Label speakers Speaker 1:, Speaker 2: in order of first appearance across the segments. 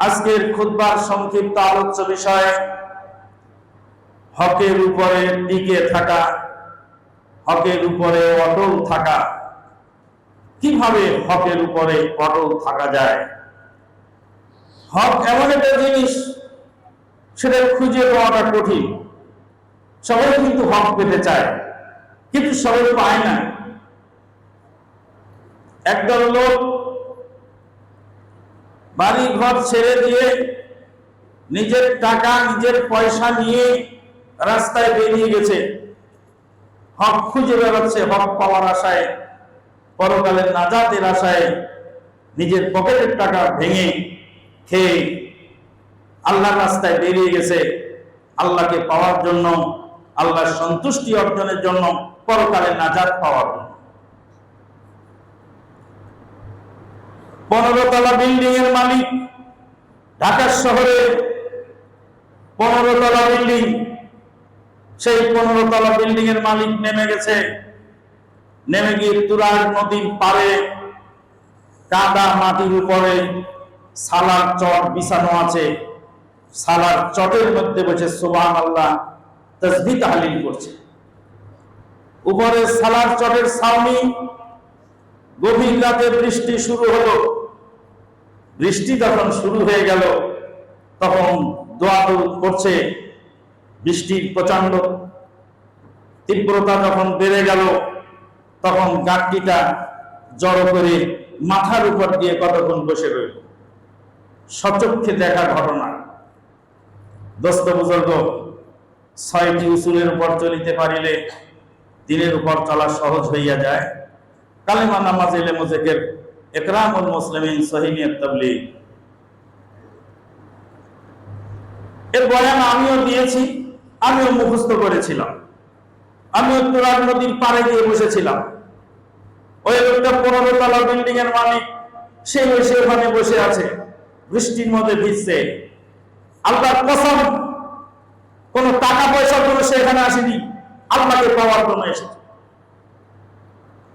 Speaker 1: আজকের খুদ্বার সংক্ষিপ্ত আলোচ্য বিষয়, হকের উপরে টিকে থাকা, হকের উপরে অটল থাকা। কীভাবে হকের উপরে অটল থাকা যায়? হক এমন একটা জিনিস, সেটা খুঁজে পাওয়াটা কঠিন। সবাই কিন্তু হক পেতে চায়, কিন্তু সবাই পায় না। একদল লোক বাড়ি ঘর ছেড়ে দিয়ে নিজের টাকা, নিজের পয়সা নিয়ে রাস্তায় বেরিয়ে গেছে। হক খুঁজে বেড়াচ্ছে, হক পাওয়ার আশায়, পরকালের নাজাতের আশায় নিজের পকেটের টাকা ভেঙে খেয়ে আল্লাহর রাস্তায় বেরিয়ে গেছে। আল্লাহকে পাওয়ার জন্য, আল্লাহর সন্তুষ্টি অর্জনের জন্য পরকালের নাজাত পাওয়ার জন্য পনেরো তলা বিল্ডিং এর মালিক ঢাকা শহরে পনেরো তলা বিল্ডিং, সেই পনেরো তলা বিল্ডিং এর মালিক নেমে গেছে। নেমে গিয়ে তুরাগ নদীর পারে কাদা মাটির উপরে সালার চট বিছানো আছে। সালার চটের মধ্যে বসে সুবাহ আল্লাহ তসবি তাহলিল করছে। উপরে সালার চটের ছাউনি, গভীর রাতে বৃষ্টি শুরু হলো। বৃষ্টি যখন শুরু হয়ে গেল, তখন দোয়া করছে, বৃষ্টির প্রচণ্ড তীব্রতা যখন বেড়ে গেল, তখন গাঠটিটা জড়ো করে মাথার উপর দিয়ে কতক্ষণ বসে রইল? সচক্ষে দেখা ঘটনা। দোস্ত বুজুর্গ, ছয়টি উসুলের উপর চলিতে পারিলে দিনের উপর চলা সহজ হইয়া যায়। কালেমা নামাজ এলে মুজেকের একরামুল মুসলিমিন সহিনিয়ত তাবলীগ। এর বয়ান আমিও দিয়েছি, আমিও মুখস্থ করেছিলাম। আমিও তুরাগ নদীর পাড়ে গিয়ে বসেছিলাম। ওই লোকটা পনেরো তলা বিল্ডিং এর মালিক ওখানে বসে আছে। বৃষ্টির মধ্যে ভিজছে। আল্লাহর কসম, কোন টাকা পয়সা কোনো সে এখানে আসেনি। আল্লাহকে পাওয়ার জন্য এসেছে।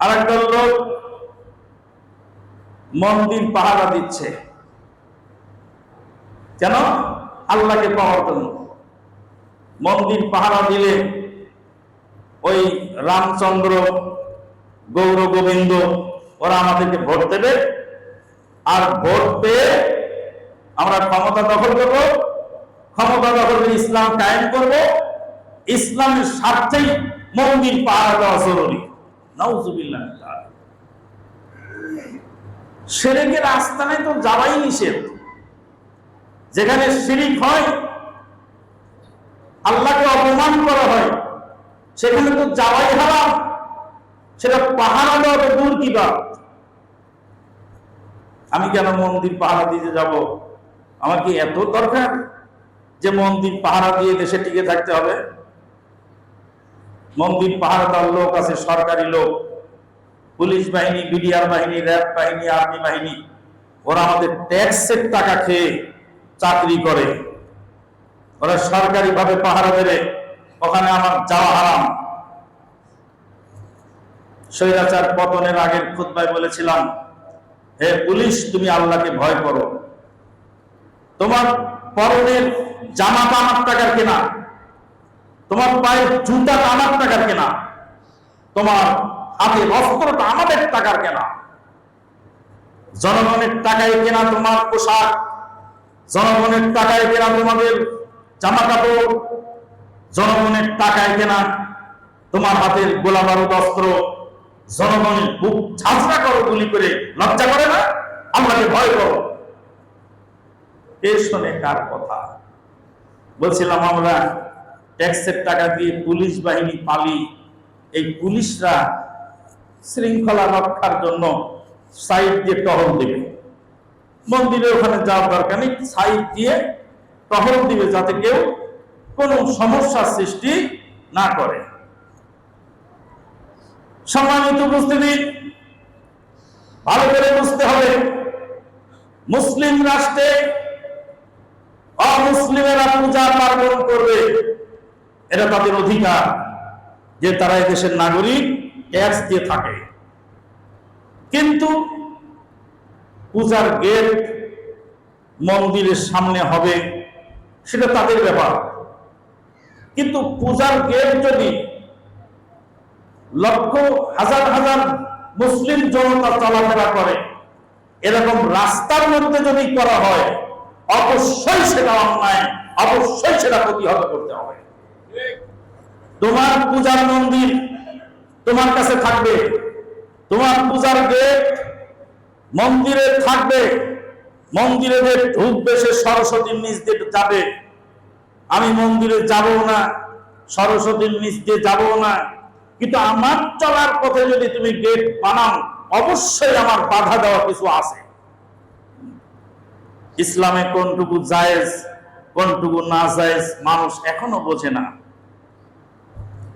Speaker 1: আর একদল লোক মন্দির পাহারা দিচ্ছে। কেন? আল্লাহকে পাওয়ার জন্য। মন্দির পাহারা দিলে ওই রামচন্দ্র, গৌর গোবিন্দ, ওরা আমাদেরকে ভোট দেবে। আর ভোট পেয়ে আমরা ক্ষমতা দখল করব। ক্ষমতা দখল ইসলাম কায়েম করব। ইসলামের স্বার্থেই মন্দির পাহারা দেওয়া জরুরি। নাউজুবিল্লাহ। সেরেকের আস্তানায় তো যাওয়াই নিষেধ। যেখানে শিরিক হয়, আল্লাহকে অপমান করা হয়, সেখানে তো যাওয়াই হারাম। সেটা পাহারা তো দূর কি বা আমি কেন মন্দির পাহারা দিতে যাব? আমার কি এত দরকার যে মন্দির পাহারা দিয়ে দেশে টিকে থাকতে হবে? মন্দির পাহারা দেওয়ার লোক আছে, সরকারি লোক। পুলিশ বাহিনী, বিডিআর বাহিনী, র্যাব বাহিনী, আর্মি বাহিনী, ওরা আমাদের ট্যাক্সের টাকা খেয়ে চাকরি করে। ওরা সরকারি ভাবে পাহারা দেবে, ওখানে আমার যাওয়া হারাম। স্বৈরাচার পতনের আগের খুদ্ায় বলেছিলাম, হে পুলিশ, তুমি আল্লাহকে ভয় করো। তোমার পরনের জামাটা আমার টাকার কেনা, তোমার পায়ের জুতাটা আমার টাকার কেনা, তোমার হাতে অস্ত্রটা আমাদের টাকার কেনা। জনগণের টাকায় কেনা তোমার পোশাক, জনগণের টাকায় কেনা তোমাদের জামা কাপড় জনগণের টাকায় কেনা তোমার হাতের গোলা অস্ত্র, জনগণের বুক ঝাঁঝরা করো গুলি করে, লজ্জা করে না? আমাকে ভয় করো। এ শোনে কার কথা? বলছিলাম আমরা ট্যাক্সের টাকা দিয়ে পুলিশ বাহিনী পালি, এই পুলিশরা শৃঙ্খলা রক্ষার জন্য সাইড দিয়ে টহল দেবে। মন্দিরে ওখানে যাওয়ার দরকার নেই, সাইড দিয়ে টহল দিবে যাতে কেউ কোনো সমস্যার সৃষ্টি না করে। সম্মানিত উপস্থিতি, ভালো করে বুঝতে হবে, মুসলিম রাষ্ট্রে অমুসলিমেরা পূজা পার্বণ করবে, এটা তাদের অধিকার যে তারা এই দেশের নাগরিক ট্যাক্স দিয়ে থাকে। কিন্তু পূজার গেট মন্দিরের সামনে হবে, সেটা তাদের ব্যাপার। কিন্তু পূজার গেট যদি লক্ষ হাজার হাজার মুসলিম জনতা চলাফেরা করে, এরকম রাস্তার মধ্যে যদি করা হয়, অবশ্যই সেটা অন্যায়, অবশ্যই সেটা প্রতিহত করতে হবে। তোমার পূজার মন্দির তোমার কাছে থাকবে। তোমার পূজার গেট মন্দিরে থাকবে। মন্দিরে যে ঢুকবে সে সরস্বতীর নিচ দিয়ে যাবে। আমি মন্দিরে যাব না, সরস্বতীর নিচ দিয়ে যাব না। কিন্তু আমার চলার পথে যদি তুমি গেট বানাও, অবশ্যই আমার বাধা দেওয়া কিছু আছে। ইসলামে কোনটুকু জায়েজ, কোনটুকু না জায়েজ, মানুষ এখনও বোঝে না।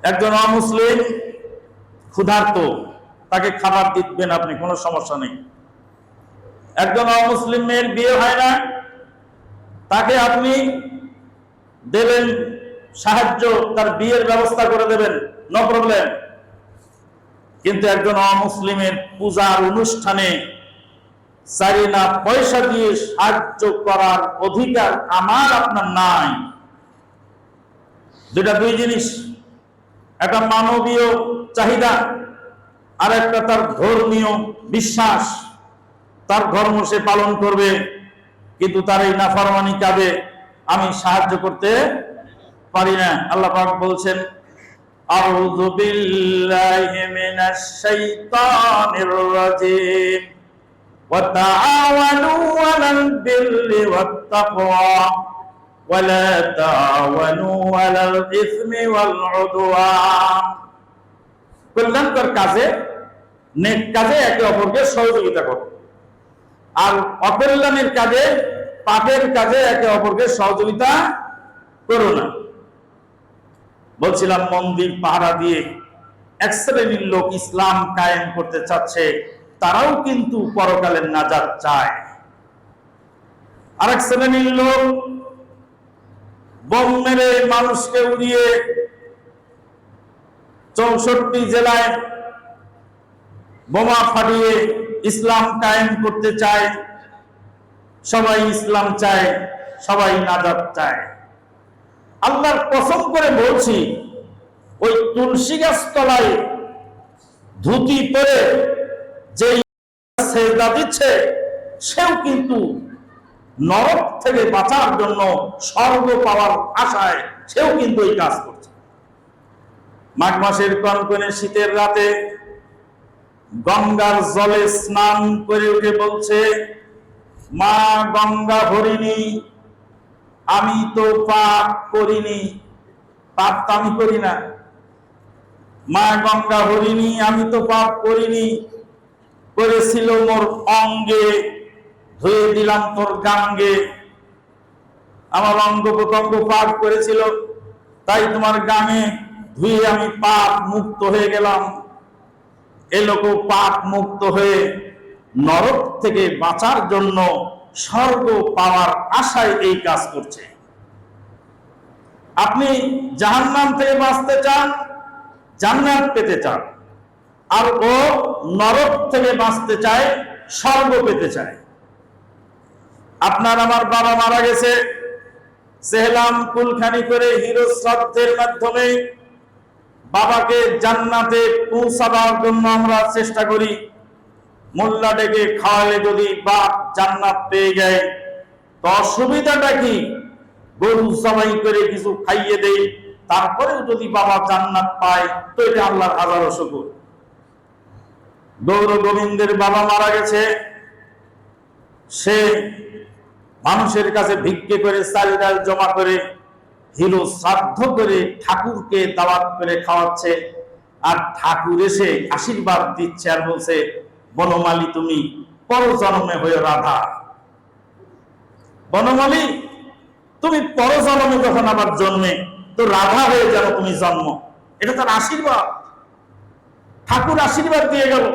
Speaker 1: একজন অমুসলিম ক্ষুধার্ত, তাকে খাবার দিবেন আপনি, কোনো সমস্যা নেই। একজন অমুসলিম মেয়ের বিয়ে হয় না, তাকে আপনি দেবেন সাহায্য, তার বিয়ের ব্যবস্থা করে দেবেন নো প্রবলেম কিন্তু একজন অমুসলিমের পূজার অনুষ্ঠানে চারি না পয়সা দিয়ে সাহায্য করার অধিকার আমার আপনার নাই। দুটা দুই জিনিস। একটা মানবীয় চাহিদা, আর একটা তার ধর্মীয় বিশ্বাস। তার ধর্ম সে পালন করবে, কিন্তু তার এই নাফরমানি কাজে আমি সাহায্য করতে পারি না। আল্লাহ পাক বলছেন, আউযু বিল্লাহি মিনাশ শাইতানির তাআওয়ানু আলাল ইসমি ওয়াল উদওয়ান কল্যাণকর কাজে, নেক কাজে একে অপরকে সহযোগিতা করো। আর অকল্যাণের কাজে, পাপের কাজে একে অপরকে সহযোগিতা করো না। বলছিলাম, মন্দির পাহারা দিয়ে এক শ্রেণির লোক ইসলাম কায়েম করতে চাচ্ছে, তারাও কিন্তু পরকালের নাজাত চায়। আরেক শ্রেণির লোক বোম মেরে মানুষকে উড়িয়ে চৌষট্টি জেলায় বোমা ফাটিয়ে ইসলাম কায়েম করতে চায়, সবাই ইসলাম চায়, সবাই নাজাত চায়। আল্লাহর কসম করে বলছি, ওই তুলসী গাছ তলায় ধুতি পরে যে দিচ্ছে, সেও কিন্তু নরক থেকে বাঁচার জন্য স্বর্গ পাওয়ার আশায় সেও কিন্তু এই কাজ করছে। মাঘ মাসের কনকনে শীতের রাতে গঙ্গার জলে স্নান করে উঠে বলছে, মা গঙ্গা হরিণী আমি তো পাপ করিনি, পাপ তো আমি করি না। মা গঙ্গা হরিণী আমি তো পাপ করিনি, করেছিল মোর অঙ্গে ধুয়ে দিলাম তোর গাঙ্গে। আমার অঙ্গ প্রত্যঙ্গ পাপ করেছিল, তাই তোমার গাঙে ধুয়ে আমি পাপ মুক্ত হয়ে গেলাম। এ লোক পাপ মুক্ত হয়ে নরক থেকে বাঁচার জন্য স্বর্গ পাওয়ার আশায় এই কাজ করছে। আপনি জাহান্নাম থেকে বাঁচতে চান, জান্নাত পেতে চান, আর ও নরক থেকে বাঁচতে চায়, স্বর্গ পেতে চায়। আপনার আমার বাবা মারা গেছে। সেহলাম কুলখানি করে হিরো শ্রাদ্ধের মাধ্যমে বাবাকে জান্নাতে পৌঁছাবার জন্য আমরা চেষ্টা করি। মোল্লা ডেকে খাওয়ালে যদি বাপ জান্নাত পেয়ে যায়, তো অসুবিধাটা কি? গরু জবাই করে কিছু খাইয়ে দেই, তারপরেও যদি বাবা জান্নাত পায়, তো এটা আল্লাহর হাজারো শুকুর। গৌর গোবিন্দের বাবা মারা গেছে। সে মানুষের কাছে ভিক্ষে করে চাল ডাল জমা করে, হিরো শ্রাদ্ধ করে ঠাকুরকে দাওয়াত করে খাওয়াচ্ছে। আর ঠাকুর এসে আশীর্বাদ দিচ্ছে আর বলছে, বনমালী তুমি পরজন্মে হয়ে রাধা। বনমালী, তুমি পরজন্মে যখন আবার জন্মে, তো রাধা হয়ে যেন তুমি জন্ম। এটা তার আশীর্বাদ। ঠাকুর আশীর্বাদ দিয়ে গেল।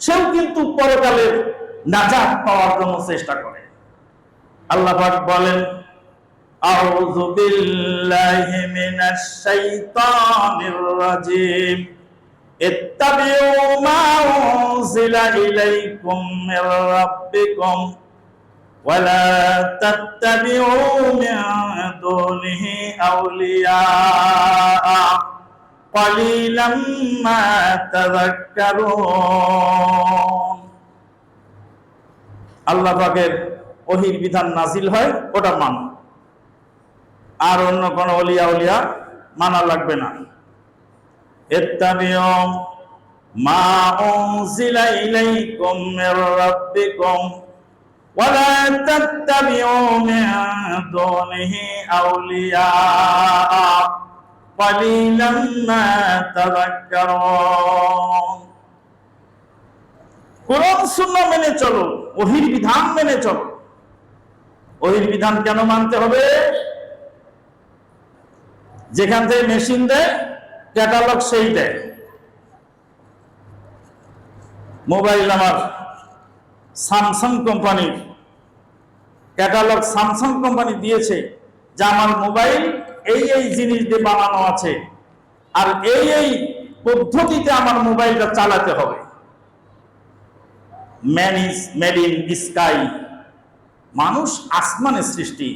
Speaker 1: সেও কিন্তু পরকালের নাজাত পাওয়ার জন্য চেষ্টা করে। আল্লাহ পাক বলেন أعوذ بالله من الشيطان الرجيم اتبعوا ما أنزل إليكم من ربكم ولا تتبعوا من دونه أولياء قليلا ما تذكرون আল্লাহ পাকের ওহির বিধান নাজিল হয় ওটা মান আর অন্য কোন অলিয়া উলিয়া মানা লাগবে না ইত্তাবিউ মা উনজিলা ইলাইকুম মির রাব্বিকুম ওয়ালা তাত্তাবিউ মিন দুনিহি আউলিয়া قليلا ما تذكرون কোরআন সুন্নাহ মেনে চলো ওহির বিধান মেনে চলো ওহির বিধান কেন মানতে হবে? যেখান থেকে মেশিন দেয় ক্যাটালগ সেই দেয়। মোবাইল আমার স্যামসাং কোম্পানির ক্যাটালগ স্যামসাং কোম্পানি দিয়েছে, যে আমার মোবাইল এই এই জিনিস দিয়ে বানানো আছে। আর এই এই পদ্ধতিতে আমার মোবাইলটা চালাতে হবে। Man is made in sky মানুষ আসমানের সৃষ্টি।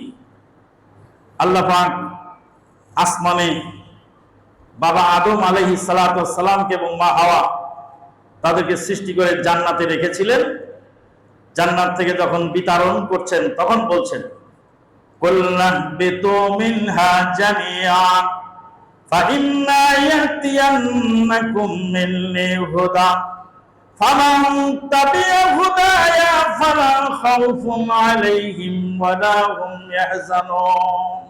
Speaker 1: আল্লাহ পাক আসমানে বাবা আদম আলহি সালাতামকে এবং মা হাওয়া তাদেরকে সৃষ্টি করে জান্নাতে রেখেছিলেন। জান্নাত থেকে যখন বিতরণ করছেন, তখন বলছেন কল্যাণবিতু فمن تبع هدايا فلا خوف عليهم ولا هم يحزنون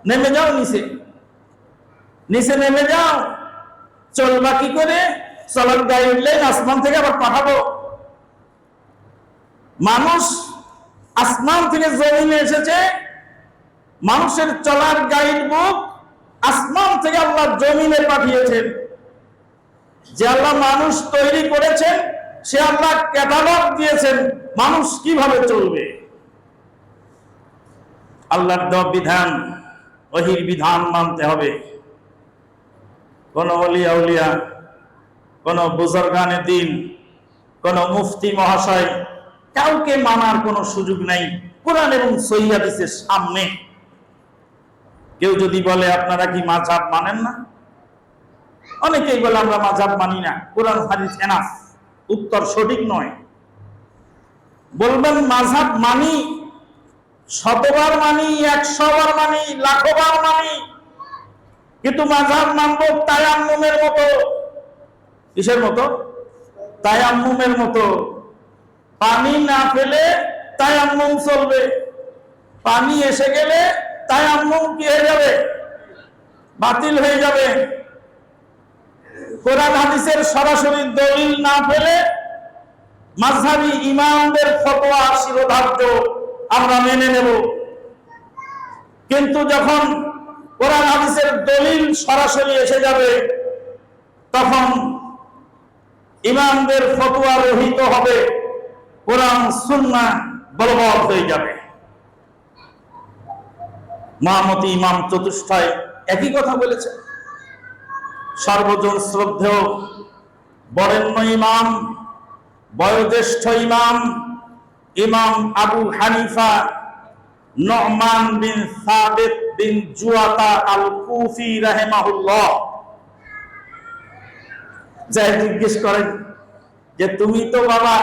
Speaker 1: নেমে যাও নিচে নিচে নেমে যাও চলবা কি করে চলার গাইডলাইন আসমান থেকে আবার পাঠাবো মানুষ আসমান থেকে জমিনে এসেছে মানুষের চলার গাইড বুক আসমান থেকে আল্লাহ জমিনে পাঠিয়েছেন যে আল্লাহ মানুষ তৈরি করেছেন, সে আল্লাহ ক্যাটালগ দিয়েছেন, মানুষ কীভাবে চলবে? আল্লাহর দ বিধান, ওহির বিধান মানতে হবে। কোন অলিয়া উলিয়া, কোন বুজরগানে দিন, কোন মুফতি মহাশয়, কাউকে মানার কোনো সুযোগ নাই। কোরআন এবং সৈয়াদিসের সামনে। কেউ যদি বলে, আপনারা কি মাঝাব মানেন না? অনেকেই বলে, আমরা মাঝাব মানি না, কোরআন, হাদিস এনাফ। উত্তর সঠিক নয়। বলবেন, মাঝাব মানি, শতবার মানি একশো বার মানি লাখো বার মানি, কিন্তু মাঝাব মানব তায়াম্মুমের মতো। কিসের মতো? তায়াম্মুমের মতো। পানি না পেলে তায়াম্মুম চলবে। পানি এসে গেলে তায়াম্মুম কি হয়ে যাবে? বাতিল হয়ে যাবে। কোরআন হাদিসের সরাসরি দলিল না পেলে মাঝহাবি ইমামদের ফতোয়া শিরোধার্য আমরা মেনে নেব। কিন্তু যখন কোরআন হাদিসের দলিল সরাসরি এসে যাবে, তখন ইমামদের ফতোয়া রহিত হবে, কোরআন সুন্না বলবৎ হয়ে যাবে। মহামতি ইমাম চতুষ্ঠায় একই কথা বলেছে সর্বজন শ্রদ্ধেয় বরেণ্য ইমাম, বয়োজ্যেষ্ঠ ইমাম ইমাম আবু হানিফা নহমান বিন সাবেদ বিন জুয়াতা আল কুফি রাহেমাহুল্লাহ। যাই জিজ্ঞেস করেন যে, তুমি তো বাবা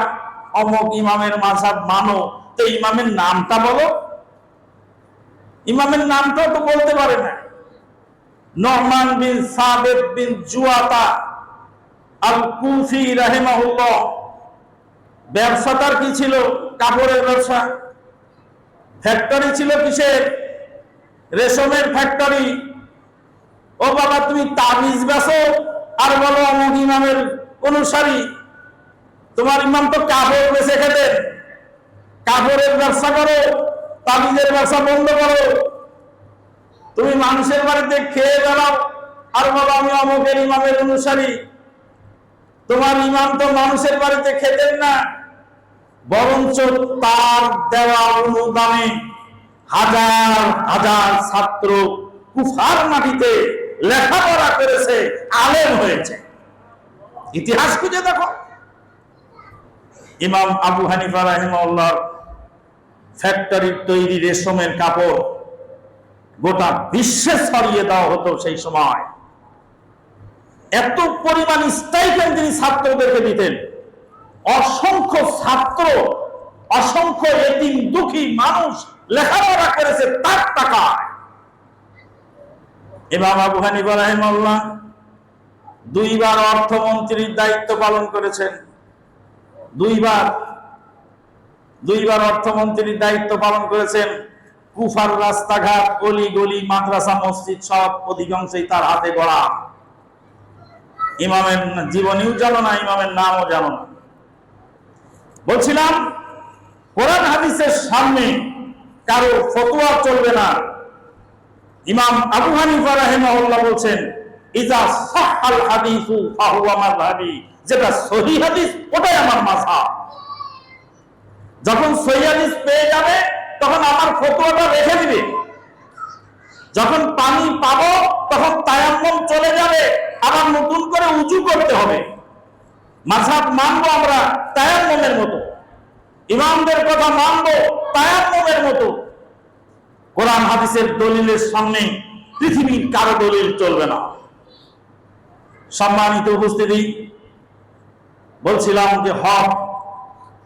Speaker 1: অমক ইমামের মাঝাব মানো, তো ইমামের নামটা বলো। ইমামের নামটাও তো বলতে পারে না। নহমান বিন সাবেদ বিন জুয়াতা আল কুফি রাহেমাহুল্লাহ। ব্যবসাটার কি ছিল? কাপড়ের ব্যবসা। ফ্যাক্টরি ছিল কিসের? রেশমের ফ্যাক্টরি। ও বাবা, তুমি তাবিজ বেসো আর বলো অমুক ইমামের অনুসারী। তোমার ইমাম তো কাপড় বেছে খেতেন কাপড়ের ব্যবসা করো, তাবিজের ব্যবসা বন্ধ করো। তুমি মানুষের বাড়িতে খেয়ে বেড়াও। আর বলো আমি অমুকের ইমামের অনুসারী। তোমার ইমাম তো মানুষের বাড়িতে খেতেন না। বরঞ্চ তার দেওয়া অনুদানে হাজার হাজার ছাত্র কুফার মাটিতে লেখাপড়া করেছে, আলেম হয়েছে। ইতিহাস খুঁজে দেখো। ইমাম আবু হানিফা রাহিমাল্লাহ ফ্যাক্টরির তৈরি রেশমের কাপড় গোটা বিশ্বে ছড়িয়ে দেওয়া হতো সেই সময়। এত পরিমাণ স্টাইপেন্ড তিনি ছাত্রদেরকে দিতেন। অসংখ্য ছাত্র, অসংখ্য এতিম দুঃখী মানুষ লেখাপড়া করেছে তার টাকায়। এবার আবু হানিফা রাহিমাল্লাহ দুইবার অর্থমন্ত্রীর দায়িত্ব পালন করেছেন। দুইবার দুইবার অর্থমন্ত্রীর দায়িত্ব পালন করেছেন। কুফার রাস্তাঘাট গলি গলি, মাদ্রাসা, মসজিদ সব অধিকাংশই তার হাতে গড়া। ইমামের জীবনীও জানো না ইমামের নামও জানো না বলছিলাম, কোরআন হাদিসের সামনে কারও ফতোয়া চলবে না। ইমাম আবু হানিফা রাহিমাহুল্লাহ বলছেন, ইজা সাহাল হাদিসু ফাহুয়া মাযহাবি। যেটা সহিহ হাদিস, ওটাই আমার মাযহাব। যখন সহিহ হাদিস পেয়ে যাবে তখন আমার ফতোয়াটা রেখে দিবে। যখন পানি পাবো, তখন তায়াম্মম চলে যাবে। আবার নতুন করে উঁচু করতে হবে। মাঝাব মানবো আমরা তায়াম্মমের মতো। ইমামদের কথা মানবো তায়াম্মমের মতো। কোরআন হাদিসের দলিলের সামনে পৃথিবীর কারও দলিল চলবে না। সম্মানিত উপস্থিতি, বলছিলাম যে হক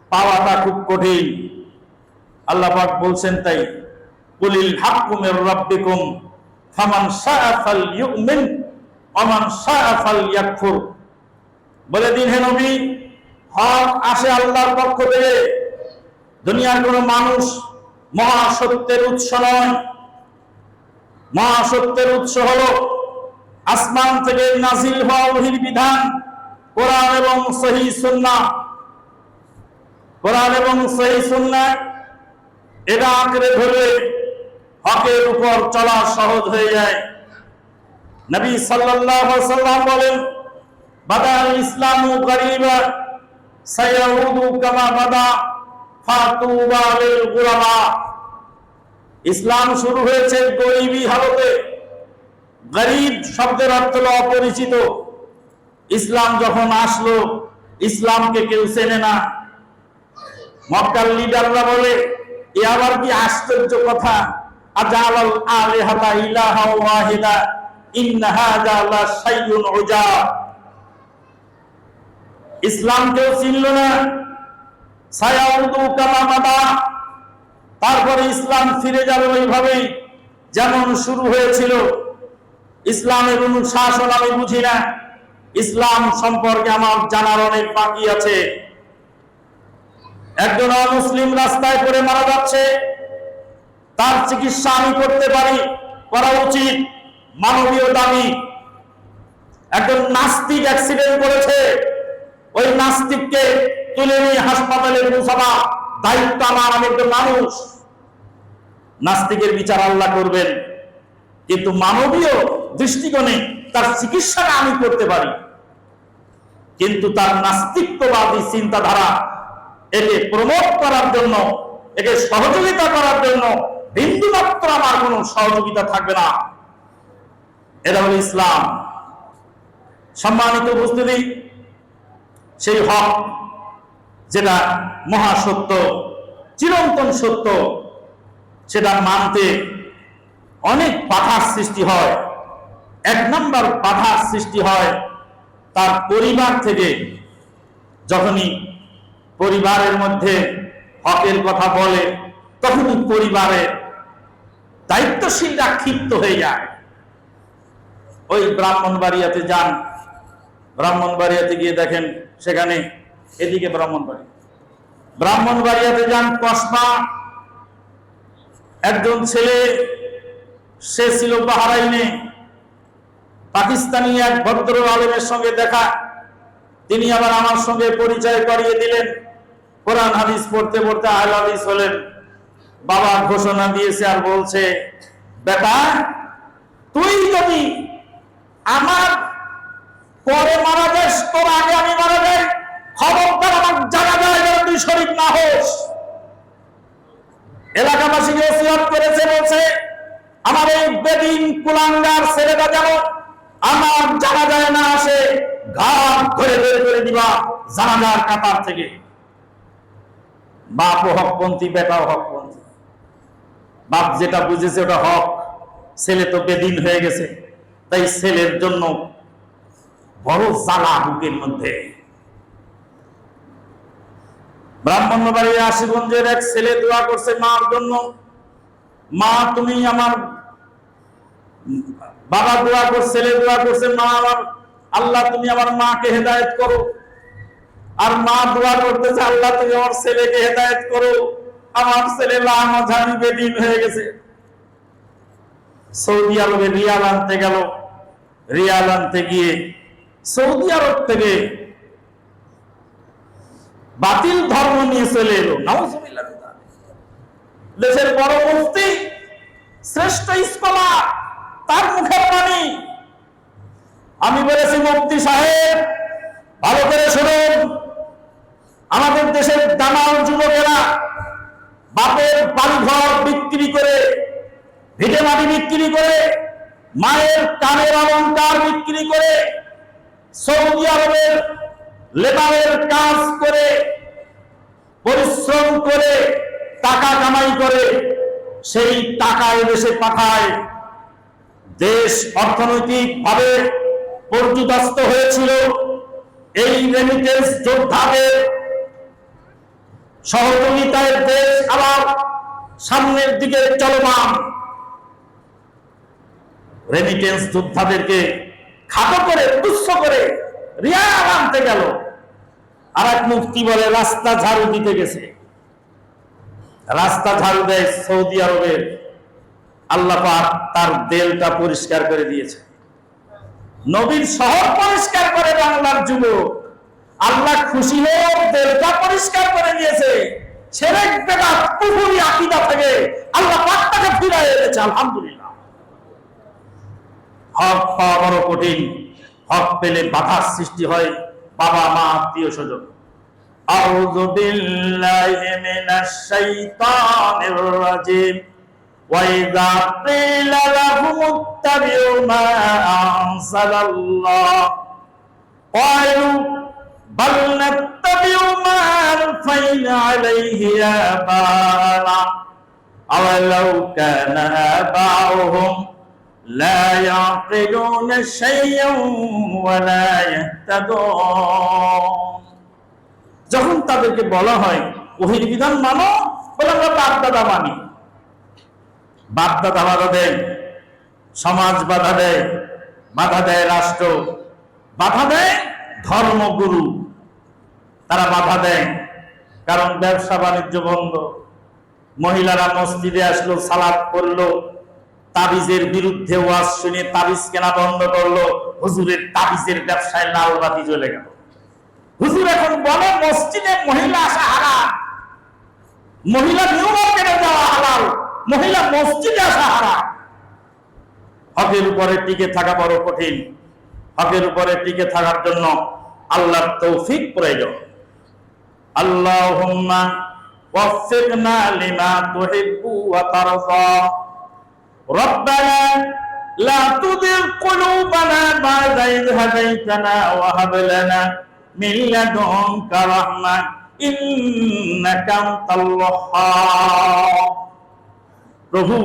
Speaker 1: পাওয়াটা খুব কঠিন। আল্লাহ পাক বলছেন তাই, কুলিল হাক্কু মির রাব্বিকুম, ফামান শাআ ফালইউমিন ওয়া মান শাআ ফালইয়াকফুর। বলে দিন হে নবী, হক আসে আল্লাহর পক্ষ থেকে। দুনিয়ার কোন মানুষ মহাসত্যের উৎস নয়। মহাসত্যের উৎস হল আসমান থেকে নাজিল হওয়া ওহির বিধান, কোরআন এবং সহি সুন্নাহ। কোরআন এবং সহি সুন্নাহ এটা আঁকড়ে ধরলে হকের উপর চলা সহজ হয়ে যায়। নবী সাল্লাল্লাহু সাল্লাম বলেন, বাদাল ইসলামু গরিবা সায়াউদু কামা বাদা, ফাতুবা লিল গুরাবা ইসলাম শুরু হয়েছে গরিবী হালতে। গরিব শব্দের অর্থ অপরিচিত। ইসলাম যখন আসলো, ইসলামকে কেউ চেনে না। মক্কার লিডাররা বলে এ আবার কি আশ্চর্য কথা? আজাল আলিহাতা ইলাহা ওয়াহিদা ইসলাম কেউ চিনল না। তারপরে ইসলাম ফিরে যাবে ওইভাবেই, যেমন শুরু হয়েছিল। ইসলামের অনুশাসন আমি বুঝি না। ইসলাম সম্পর্কে আমার জানার অনেক বাকি আছে। একজন অমুসলিম রাস্তায় পড়ে মারা যাচ্ছে। তার চিকিৎসা আমি করতে পারি, করা উচিত। মানবীয় দাবি। একজন নাস্তিক অ্যাক্সিডেন্ট করেছে। ওই নাস্তিককে তুলে নিয়ে হাসপাতালে পৌঁছাবা দায়িত্ব আমার, আমি একজন মানুষ। নাস্তিকের বিচার আল্লাহ করবেন। কিন্তু মানবীয় দৃষ্টিকোণে তার চিকিৎসাটা আমি করতে পারি। কিন্তু তার নাস্তিত্ববাদী চিন্তাধারা একে প্রমোট করার জন্য, একে সহযোগিতা করার জন্য বিন্দুমাত্র আমার কোনো সহযোগিতা থাকবে না। এটা হল ইসলাম। সম্মানিত উপস্থিতি, সেই হক যেটা মহাসত্য চিরন্তন সত্য, সেটা মানতে অনেক বাধার সৃষ্টি হয়। এক নম্বর বাধার সৃষ্টি হয় তার পরিবার থেকে, যখনই পরিবারের মধ্যে হকের কথা বলে, তখন পরিবারের দায়িত্বশীলরা ক্ষিপ্ত হয়ে যায়। ওই ব্রাহ্মণবাড়িয়াতে যান। ব্রাহ্মণবাড়িয়াতে গিয়ে দেখেন সেখানে এদিকে ব্রাহ্মণবাড়ি। ব্রাহ্মণবাড়িয়াতে যান, কসবা, একজন ছেলে, সে ছিল বাহারাইনে পাকিস্তানি এক ভদ্র আলমের সঙ্গে দেখা তিনি আবার আমার সঙ্গে পরিচয় করিয়ে দিলেন। কোরআন, হাদিস পড়তে পড়তে আহল হাদিস হলেন। বাবা ঘোষণা দিয়েছে আর বলছে, বেটা, তুই যদি আমার পরে মারা যাস, তোর আগে আমি মারা যাই। খবরদার আমার জানা যায় যেন তুই শরীর না হোস। এলাকাবাসীকে ওসিয়ত করেছে, বলছে, আমার এই বেদিন কুলাঙ্গার ছেলেটা যেন আমার জানা যায় না আসে ঘাট ধরে বের করে দিবা জানাজার কাতার থেকে। বাপও হকপন্থী বেটাও হকপন্থী বাপ যেটা বুঝেছে ওটা হক, ছেলে তো বেদিন হয়ে গেছে। তাই ছেলের জন্য বড় জ্বালা বুকের মধ্যে। ব্রাহ্মণবাড়ির আশিগঞ্জের এক ছেলে দোয়া করছে মার জন্য, মা, তুমি আমার বাবা দোয়া করছে, ছেলে দোয়া করছে, মা আমার, আল্লাহ তুমি আমার মাকে হেদায়েত করো। আর মা দোয়া করতেছে, আল্লাহ তুমি আমার ছেলেকে হেদায়েত করো। আমার ছেলে লামাঝানি বেদিন হয়ে গেছে। সৌদি আরবে রিয়াল আনতে গেল। রিয়াল আনতে গিয়ে সৌদি আরব থেকে বাতিল ধর্ম নিয়ে চলে এলো। নাউজুবিল্লাহ। দেশের বড় মুফতি, শ্রেষ্ঠ স্কলার তার মুখের বাণী। আমি বলেছি, মুফতি সাহেব, ভালো করে শুনুন। আমাদের দেশের দামাল যুবকেরা বাপের বাড়িঘর বিক্রি করে ভিটে মাটি বিক্রি করে, মায়ের কানের অলঙ্কার বিক্রি করে, সৌদি আরবের লেবারের কাজ করে, পরিশ্রম করে, টাকা কামাই করে, সেই টাকা এদেশে পাঠায়। দেশ অর্থনৈতিক ভাবে পর্যুদস্ত হয়েছিল। এই রেমিটেন্স যোদ্ধাদের সহযোগিতায় দেশ আবার সামনের দিকে চলমান। রেমিটেন্স যোদ্ধাদেরকে খাটো করে, তুচ্ছ করে রিয়া আনতে গেল। আর এক মুক্তি বলে, রাস্তা ঝাড়ু দিতে গেছে। রাস্তা ঝাড়ু দেয় সৌদি আরবের আল্লাহ পাক তার দেলটা পরিষ্কার করে দিয়েছে নবীর শহর পরিষ্কার করে বাংলার যুবক আল্লাহ খুশি হয়ে ওর দেলটা পরিষ্কার করে দিয়েছে সেরেক বেদাত কুফুরি আকীদা থেকে আল্লাহ পাক তাকে ফিরায় এনেছে আলহামদুলিল্লাহ হক পাওয়া বড় কঠিন হক পেলে বাধার সৃষ্টি হয় বাবা মা আত্মীয় স্বজন أعوذ بالله من الشيطان الرجيم وإذا قيل لهم اتبعوا ما أنزل الله قالوا بل نتبع ما ألفينا عليه آباءنا أولو كان آباؤهم لا يعقلون شيئا ولا يهتدون যখন তাদেরকে বলা হয় ওহির বিধান মানো বলে আমরা বাপ দাদা মানি দাদা বাধা দেয়, সমাজ বাধা দেয় বাধা দেয় রাষ্ট্র, বাধা দেয় ধর্মগুরু। তারা বাধা দেয়, কারণ ব্যবসা বাণিজ্য বন্ধ। মহিলারা মসজিদে আসলো, সালাদ করল তাবিজের বিরুদ্ধে ওয়াজ শুনে তাবিজ কেনা বন্ধ করল, হুজুরের তাবিজের ব্যবসায় লাল বাতি জ্বলে গেল। হুজুর এখন বলে, মসজিদে মহিলা আসা হারাম, মহিলা নিউ মার্কেটে যাওয়া হালাল। মহিলা মসজিদে আসা হারাম হকের উপরে টিকে থাকা বড় কঠিন হকের উপরে টিকে থাকার জন্য আল্লাহর তৌফিক প্রয়োজন আল্লাহুম্মা ওয়াফিকনা লিমা তুহিব্বু ওয়া তারদা ربنا لا تزغ قلوبنا بعد إذ هديتنا وهب لنا من لدنك رحمة إنك أنت الوهاب প্রভু,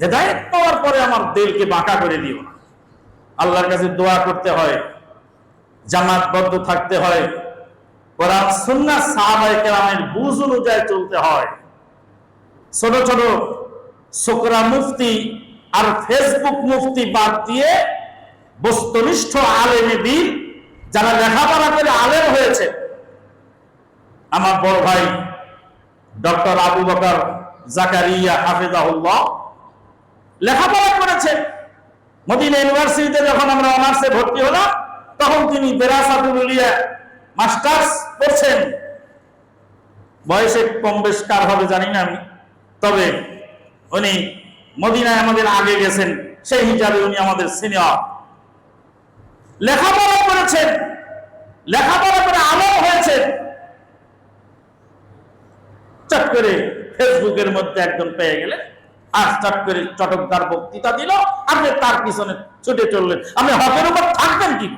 Speaker 1: হেদায়েত পাওয়ার পরে আমার দিলকে বাঁকা করে দিও না। আল্লাহর কাছে দোয়া করতে হয় জামাতবদ্ধ থাকতে হয়, কোরআন, সুন্নাহ, সাহাবায়ে কেরামের বুঝ অনুযায়ী চলতে হয়। ছোট ছোট সোকরা মুফতি আর ফেসবুক মুফতি বাদ দিয়ে বস্তুনিষ্ঠ আলেমে দিন যারা লেখাপড়া করে আলেম হয়েছে। আমার বড় ভাই ডক্টর আবু বকর জাকারিয়া হাফিজাহুল্লাহ লেখাপড়া করেছেন। মদিনা ইউনিভার্সিটিতে যখন আমরা অনার্সে ভর্তি হলাম, তখন তিনি বেরাসাতুল মাস্টার্স করছেন। বয়সে কম বেশ কার হবে জানি না আমি। তবে উনি মদিনায় আমাদের আগে গেছেন, সেই হিসাবে উনি আমাদের সিনিয়র লেখাপড়া করেছেন। লেখাপড়া করে আলো হয়েছে চট করে ফেসবুকের মধ্যে একজন পেয়ে গেলে আর করে চটকদার বক্তৃতা দিল, আপনি তার পিছনে ছুটে চললেন। আপনি হকের উপর থাকবেন কি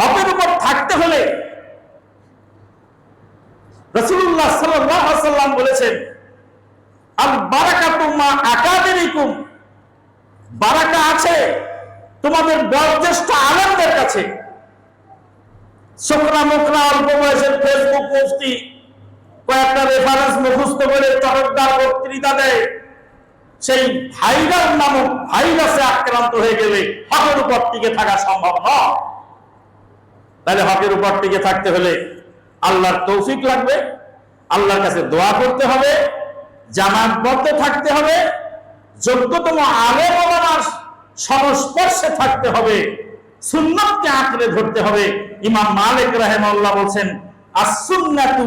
Speaker 1: হকের উপর থাকতে হলে বলেছেন আকাদেমিকুম বারাকা আছে তোমাদের কাছে। অল্প ফেসবুক কয়েকটা রেফারেন্স মুখস্থ করে চটকদার বক্তৃতা দেয়। সেই ভাইরাস নামক ভাইরাসে আক্রান্ত হয়ে গেলে হকের উপর টিকে থাকা সম্ভব নয়। তাহলে হকের উপর টিকে থাকতে হলে আল্লাহর তৌফিক লাগবে, আল্লাহর কাছে দোয়া করতে হবে, জামাতবদ্ধ থাকতে হবে, যোগ্যতম আলেম ওলামার সংস্পর্শে থাকতে হবে, সুন্নতকে আঁকড়ে ধরতে হবে। ইমাম মালিক রাহেমাল্লাহ বলছেন আসুন্নাতু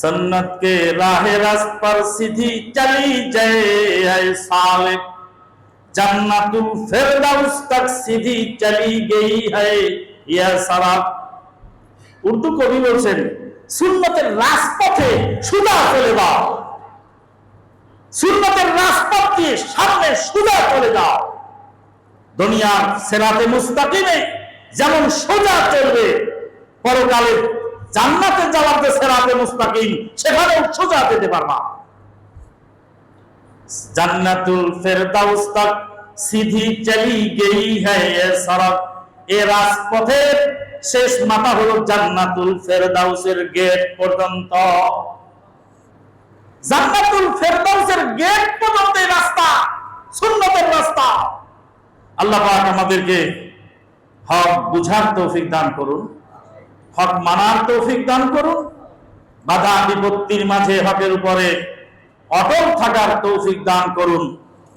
Speaker 1: سنت کے راہ رس پر سیدھی چلی جائے اے سالک جنت الفردوس تک سیدھی چلی گئی ہے উর্দু কবি বলছেন, সুন্নতের রাজপথে সুদা চলে দাও। সুন্নতের রাজপথ দিয়ে সামনে সুদা চলে দাও। দুনিয়ার সেরাতে মুস্তাকিমে যেমন সোজা চলবে পরকালের জান্নাতে যাওয়ার যে সেরাতে মুস্তাকিম, সেখানেও সোজা যেতে পারবা। জান্নাতুল ফেরদাউস তক সিধি চলি গই হ্যায় সড়ক। এ রাজপথের শেষ মাথা হলো জান্নাতুল ফেরদাউসের গেট পর্যন্ত। জান্নাতুল ফেরদাউসের গেট পর্যন্ত রাস্তা, সুন্নতের রাস্তা। আল্লাহ পাক আমাদেরকে হক বুঝার তৌফিক দান করুন। হক মানার তৌফিক দান করুন। বাধা বিপত্তির মাঝে হকের উপরে অটল থাকার তৌফিক দান করুন।